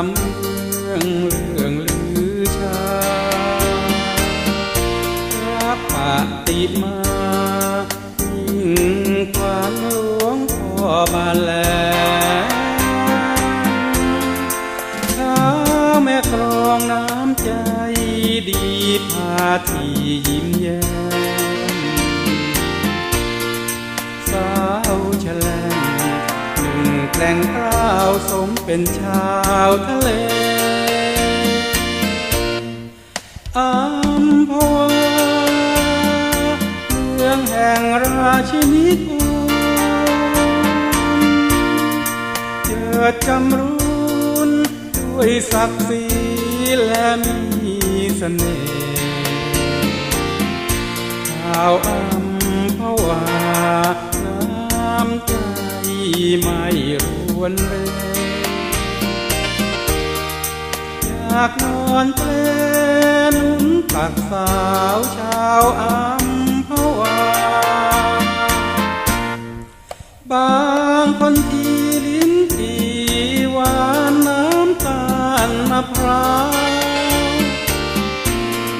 ามเรื่องเรื่องลือชารักปฏิมายิ่งกว่าหลวงพ่อบาแลข้าแม่ครองน้ำใจดีพาที่ยิ้มแย้ แกล้งกล้าวสมเป็นชาวทะเลอัมพวาเมืองแห่งราชินีกุลเจิดจำรุนด้วยศักดิ์ศรีและมีเสน่ห์ชาวอัมพวา วนเรอยากนอนเปลนุนตักสาวชาวอัมพวาบางคนที่ลิ้นทีหวานน้ำตาลมะพร้าว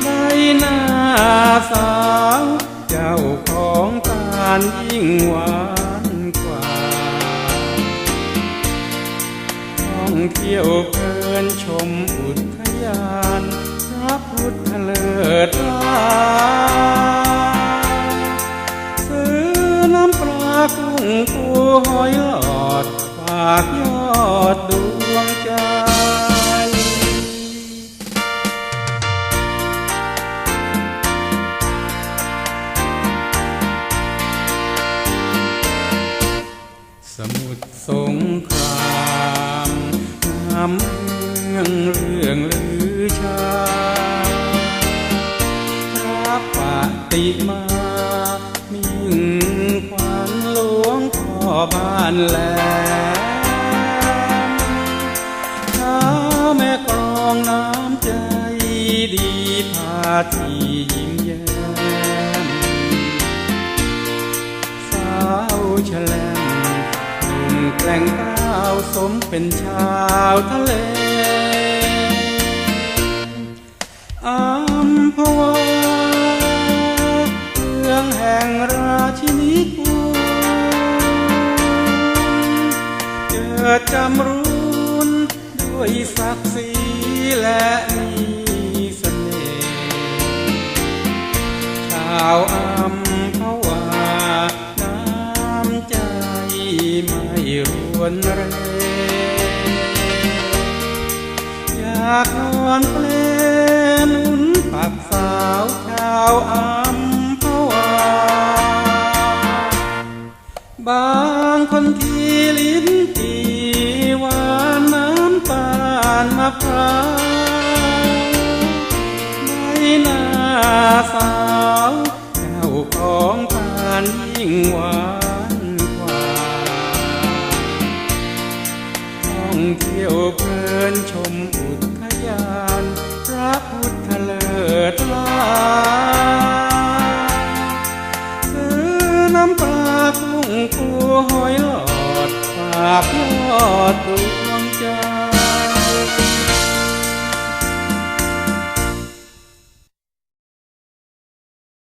ใบหน้าสาว เจ้าของการยิ่งหวาน เที่ยวเพลินชมอุทยานพระพุทธเลิศลาซื้อน้ำปลากุ้งปูหอยหลอดฝากยอดดวงใจสมุทรสงคราม งามเมืองเรื่องลือชาพระปฏิมามิ่งขวัญหลวงพ่อบ้านแหลมข้าแม่กรองน้ำใจดีพาที่ยิ้มแย้มสาวแฉลงหนุ่มแกล้งก้า สมเป็นชาวทะเลอัมพวาเมืองแห่งราชินีกุลเกิดจำรุนด้วยศักดิ์ศรีและมีเสน่ห์ชาวอัมพวาน้ำใจไม่รวนเรากนอนเปลนุนปักสาวชาวอัมพวาบางคนที่ลิ้นจีหวานน้ำตาลมะพร้าวไม่น่าสาวเจ้าของปานยิ่งหวาน องเที่ยวเพลินชมอุทยาน พระพุทธเลิศลา